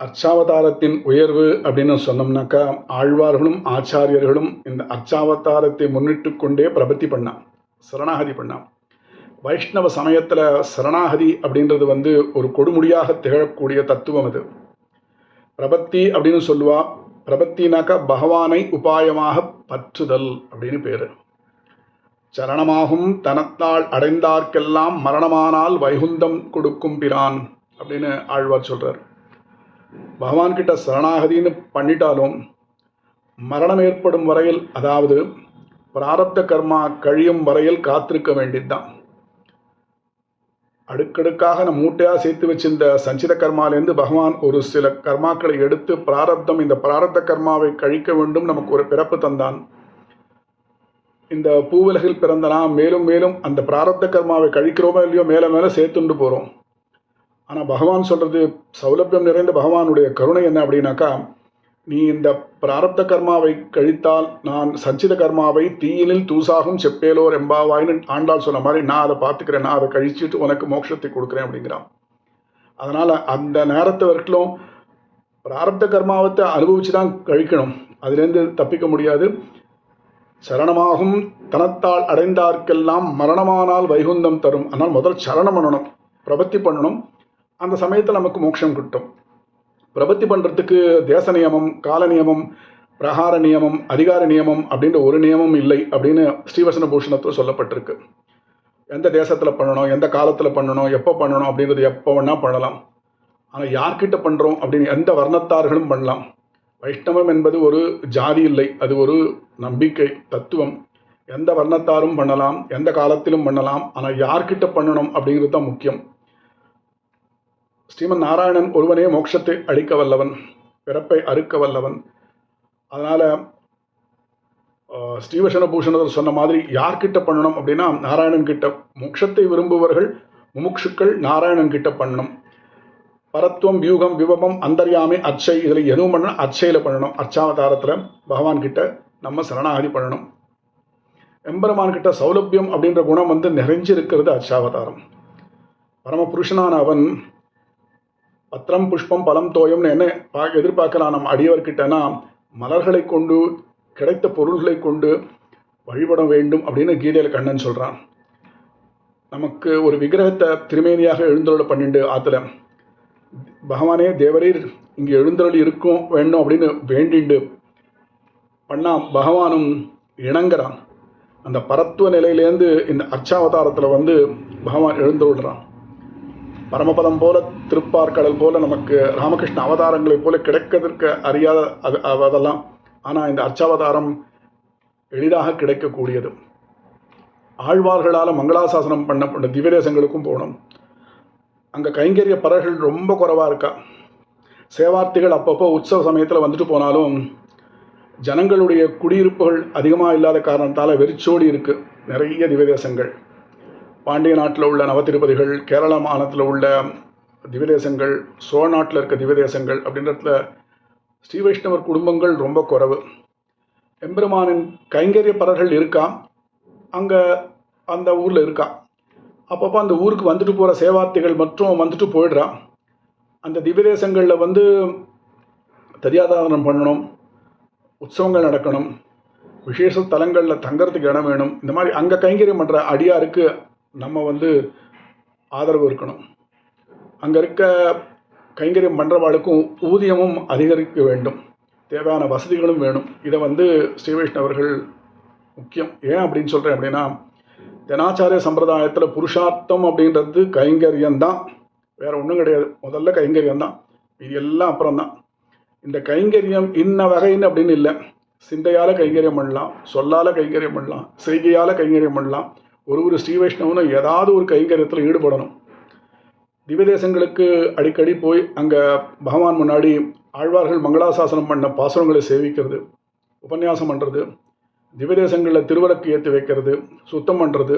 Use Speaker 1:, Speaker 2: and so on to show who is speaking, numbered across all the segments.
Speaker 1: அர்ச்சாவதாரத்தின் உயர்வு அப்படின்னு சொன்னோம்னாக்கா ஆழ்வார்களும் ஆச்சாரியர்களும் இந்த அர்ச்சாவதாரத்தை முன்னிட்டு கொண்டே பிரபத்தி பண்ணான் சரணாகதி பண்ணான். வைஷ்ணவ சமயத்தில் சரணாகதி அப்படின்றது வந்து ஒரு கொடுமுடியாக திகழக்கூடிய தத்துவம் அது. பிரபத்தி அப்படின்னு சொல்லுவா பிரபத்தினாக்கா பகவானை உபாயமாக பற்றுதல் அப்படின்னு பேர். சரணமாகும் தனத்தால் அடைந்தார்க்கெல்லாம் மரணமானால் வைகுந்தம் கொடுக்கும் பிரான் அப்படின்னு ஆழ்வார் சொல்கிறார் பகவான்கிட்ட சரணாகதின்னு பண்ணிட்டாலும் மரணம் ஏற்படும் வரையில் அதாவது பிராரப்த கர்மா கழியும் வரையில் காத்திருக்க வேண்டியதுதான். அடுக்கடுக்காக நம்ம மூட்டையாக சேர்த்து வச்சிருந்த சஞ்சித கர்மாலேருந்து பகவான் ஒரு சில கர்மாக்களை எடுத்து பிராரப்தம் இந்த பிராரப்த கர்மாவை கழிக்க வேண்டும் நமக்கு ஒரு பிறப்பு தந்தான். இந்த பூவுலகில் பிறந்தனா மேலும் மேலும் அந்த பிராரப்த கர்மாவை கழிக்கிறோமோ இல்லையோ மேலே மேலே சேர்த்துண்டு போகிறோம் ஆனால் பகவான் சொல்கிறது சௌலபியம் நிறைந்த பகவானுடைய கருணை என்ன அப்படின்னாக்கா நீ இந்த பிராரப்த கர்மாவை கழித்தால் நான் சஞ்சித கர்மாவை தீயினில் தூசாகும் செப்பேலோர் எம்பாவாயின்னு ஆண்டாள் சொன்ன மாதிரி நான் அதை பார்த்துக்கிறேன் நான் அதை கழிச்சிட்டு உனக்கு மோட்சத்தை கொடுக்குறேன் அப்படிங்கிறான். அதனால் அந்த நேரத்தை வரைக்கும் பிராரப்த கர்மாவத்தை அனுபவிச்சு தான் கழிக்கணும். அதுலேருந்து தப்பிக்க முடியாது. சரணமாகும் தனத்தால் அடைந்தார்க்கெல்லாம் மரணமானால் வைகுந்தம் தரும். ஆனால் முதல் சரணம் பண்ணணும் பிரபத்தி பண்ணணும். அந்த சமயத்தில் நமக்கு மோட்சம் கிட்டும். பிரபத்தி பண்ணுறதுக்கு தேச நியமம் கால நியமம் பிரகார நியமம் அதிகார நியமம் அப்படின்ற ஒரு நியமம் இல்லை அப்படின்னு ஸ்ரீவசன பூஷணத்தில் சொல்லப்பட்டிருக்கு. எந்த தேசத்தில் பண்ணணும் எந்த காலத்தில் பண்ணணும் எப்போ பண்ணணும் அப்படின்றது எப்போ வேணால் பண்ணலாம். ஆனால் யார்கிட்ட பண்ணுறோம் அப்படின்னு எந்த வர்ணத்தார்களும் பண்ணலாம். வைஷ்ணவம் என்பது ஒரு ஜாதி இல்லை. அது ஒரு நம்பிக்கை தத்துவம். எந்த வர்ணத்தாரும் பண்ணலாம் எந்த காலத்திலும் பண்ணலாம். ஆனால் யார்கிட்ட பண்ணணும் அப்படிங்கிறது தான் முக்கியம். ஸ்ரீமன் நாராயணன் ஒருவனே மோட்சத்தை அழிக்க வல்லவன் பிறப்பை அறுக்க வல்லவன். அதனால் ஸ்ரீவசன பூஷணர் சொன்ன மாதிரி யார்கிட்ட பண்ணணும் அப்படின்னா நாராயணன் கிட்ட மோட்சத்தை விரும்புபவர்கள் முமுட்சுக்கள் நாராயணன் கிட்ட பண்ணணும். பரத்துவம் வியூகம் விபமம் அந்தர்யாமி அச்சை இதில் எதுவும் பண்ணணும் அச்சையில் பண்ணணும். அச்சாவதாரத்தில் பகவான் கிட்ட நம்ம சரணாகதி பண்ணணும். எம்பெருமான் கிட்ட சௌலபியம் அப்படின்ற குணம் வந்து நிறைஞ்சிருக்கிறது அச்சாவதாரம் பரமபுருஷனான அவன் பத்திரம் புஷ்பம் பலம் தோயம்னு என்ன பா எதிர்பார்க்கலாம். நம்ம அடியவர்கிட்டனா மலர்களை கொண்டு கிடைத்த பொருள்களை கொண்டு வழிபட வேண்டும் அப்படின்னு கீதையில் கண்ணன் சொல்கிறான் நமக்கு ஒரு விக்கிரகத்தை திருமேனியாக எழுந்தருள பண்ணிண்டு ஆற்றுல பகவானே தேவரீர் இங்கே எழுந்தருள் இருக்கும் வேண்டும் அப்படின்னு வேண்டிண்டு. பண்ணா பகவானும் இணங்குறான். அந்த பரத்துவ நிலையிலேருந்து இந்த அர்ச்சாவதாரத்தில் வந்து பகவான் எழுந்தருள்றான். பரமபதம் போல திருப்பார்கடல் போல நமக்கு ராமகிருஷ்ண அவதாரங்களைப் போல கிடைக்கிறதற்கு அறியாத அது அதெல்லாம். ஆனால் இந்த அர்ச்சாவதாரம் எளிதாக கிடைக்கக்கூடியது. ஆழ்வார்களால் மங்களாசாசனம் பண்ணப்பட்ட திவ்யதேசங்களுக்கும் போகணும். அங்கே கைங்கரிய பறர்கள் ரொம்ப குறைவாக இருக்கா. சேவார்த்திகள் அப்பப்போ உற்சவ சமயத்தில் வந்துட்டு போனாலும் ஜனங்களுடைய குடியிருப்புகள் அதிகமாக இல்லாத காரணத்தால் வெறிச்சோடி இருக்குது நிறைய திவ்யதேசங்கள். பாண்டிய நாட்டில் உள்ள நவதிருப்பதிகள் கேரள மாநிலத்தில் உள்ள திவ்யதேசங்கள் சோழ நாட்டில் இருக்க திவ்யதேசங்கள் அப்படின்றதுல ஸ்ரீ வைஷ்ணவர் குடும்பங்கள் ரொம்ப குறைவு. எம்பெருமானின் கைங்கரியப்பறர்கள் இருக்கா அங்கே அந்த ஊரில் இருக்கா அப்பப்போ அந்த ஊருக்கு வந்துட்டு போகிற சேவார்த்திகள் மற்றும் வந்துட்டு போயிடுறான் அந்த திவ்யதேசங்களில் வந்து தரியாதாரணம் பண்ணணும் உற்சவங்கள் நடக்கணும் விசேஷ தலங்களில் தங்கறதுக்கு இடம் வேணும். இந்த மாதிரி அங்கே கைங்கரியம் பண்ணுற அடியாருக்கு நம்ம வந்து ஆதரவு இருக்கணும். அங்கே இருக்க கைங்கரியம் பண்ணுறவாளுக்கும் ஊதியமும் அதிகரிக்க வேண்டும். தேவையான வசதிகளும் வேணும். இதை வந்து ஸ்ரீவைஷ்ணவர்கள் அவர்கள் முக்கியம். ஏன் அப்படின்னு சொல்கிறேன் அப்படின்னா தினாச்சாரிய சம்பிரதாயத்தில் புருஷார்த்தம் அப்படின்றது கைங்கரியம் தான் ஒன்றும் கிடையாது. முதல்ல கைங்கரியம் தான் இது எல்லாம் அப்புறம் தான் இந்த கைங்கரியம் இன்ன வகைன்னு அப்படின்னு இல்லை. சிந்தையால் கைங்கரியம் பண்ணலாம் சொல்லால் கைங்கரியம் பண்ணலாம் செய்கையால் கைங்கரியம் பண்ணலாம் ஒரு ஒரு ஸ்ரீ வைஷ்ணவனும் ஏதாவது ஒரு கைங்கரியத்தில் ஈடுபடணும். திவ்யதேசங்களுக்கு அடிக்கடி போய் அங்கே பகவான் முன்னாடி ஆழ்வார்கள் மங்களாசாசனம் பண்ண பாசுரங்களை சேவிக்கிறது உபன்யாசம் பண்ணுறது திவ்யதேசங்களில் திருவிளக்கு ஏற்றி வைக்கிறது சுத்தம் பண்ணுறது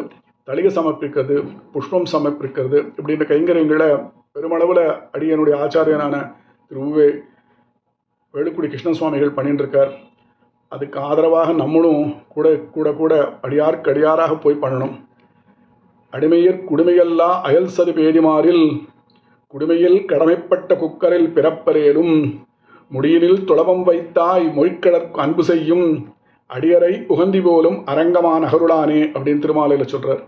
Speaker 1: தளிகை சமர்ப்பிக்கிறது புஷ்பம் சமர்ப்பிக்கிறது இப்படின்ற கைங்கரியங்களை பெருமளவில் அடியனுடைய ஆச்சாரியனான திரு உவே வேலுக்குடி கிருஷ்ணசுவாமிகள் பண்ணிட்டு இருக்கார். அதுக்கு ஆதரவாக நம்மளும் கூட கூட கூட அடியார்க்கு அடியாராக போய் பண்ணணும். அடிமையர் குடுமையல்லா அயல் சது பேதிமாரில் குடுமையில் கடமைப்பட்ட குக்கரில் பிறப்பரேலும் முடியினில் துளபம் வைத்தாய் மொழிக்கடற்கு அன்பு செய்யும் அடியரை உகந்தி போலும் அரங்கமான அகருளானே அப்படின்னு திருமாலையில் சொல்கிறார்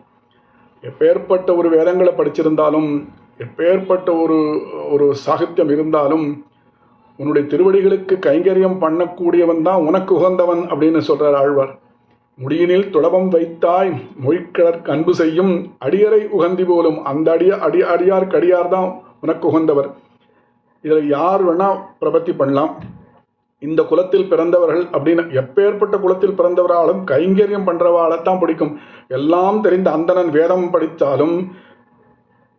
Speaker 1: எப்பேற்பட்ட ஒரு வேதங்களை படிச்சிருந்தாலும் எப்பேற்பட்ட ஒரு ஒரு சாகித்யம் இருந்தாலும் உன்னுடைய திருவடிகளுக்கு கைங்கரியம் பண்ணக்கூடியவன் தான் உனக்கு உகந்தவன் அப்படின்னு சொல்றார் ஆழ்வார். முடியினில் துளபம் வைத்தாய் மொய்க்கிழற்கு அன்பு செய்யும் அடியரை உகந்தி போலும் அந்த அடிய அடி அடியார் அடியார் தான் உனக்கு உகந்தவர். இதில் யார் வேணா பிரபத்தி பண்ணலாம். இந்த குலத்தில் பிறந்தவர்கள் அப்படின்னு எப்பேற்பட்ட குலத்தில் பிறந்தவராலும் கைங்கரியம் பண்றவாளைத்தான் பிடிக்கும். எல்லாம் தெரிந்த அந்தணன் வேதம் படித்தாலும்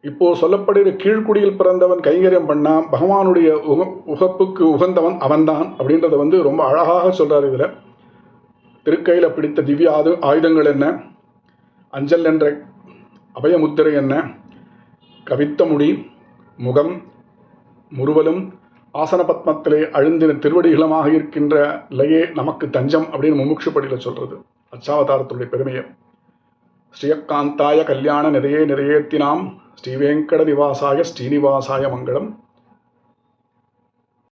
Speaker 1: இப்போது சொல்லப்படுகிற கீழ்க்குடியில் பிறந்தவன் கைங்கரியம் பண்ணால் பகவானுடைய உக உகப்புக்கு உகந்தவன் அவன்தான் அப்படின்றத வந்து ரொம்ப அழகாக சொல்கிறார் இதில். திருக்கையில் பிடித்த திவ்ய ஆது ஆயுதங்கள் என்ன? அஞ்சல் என்ற அபயமுத்திரை என்ன? கவித்த முடி முகம் முறுவலும் ஆசன பத்மத்திலே அழுந்தின திருவடிகளமாக இருக்கின்ற நிலையே நமக்கு தஞ்சம் அப்படின்னு முமுட்சுப்படியில் சொல்கிறது அச்சாவதாரத்துடைய பெருமையை. ஸ்ரீயக்காந்தாய கல்யாண நிறையே நிறையேத்தினாம் ஸ்ரீவேங்கட நிவாசாய ஸ்ரீனிவாசாய மங்களம்.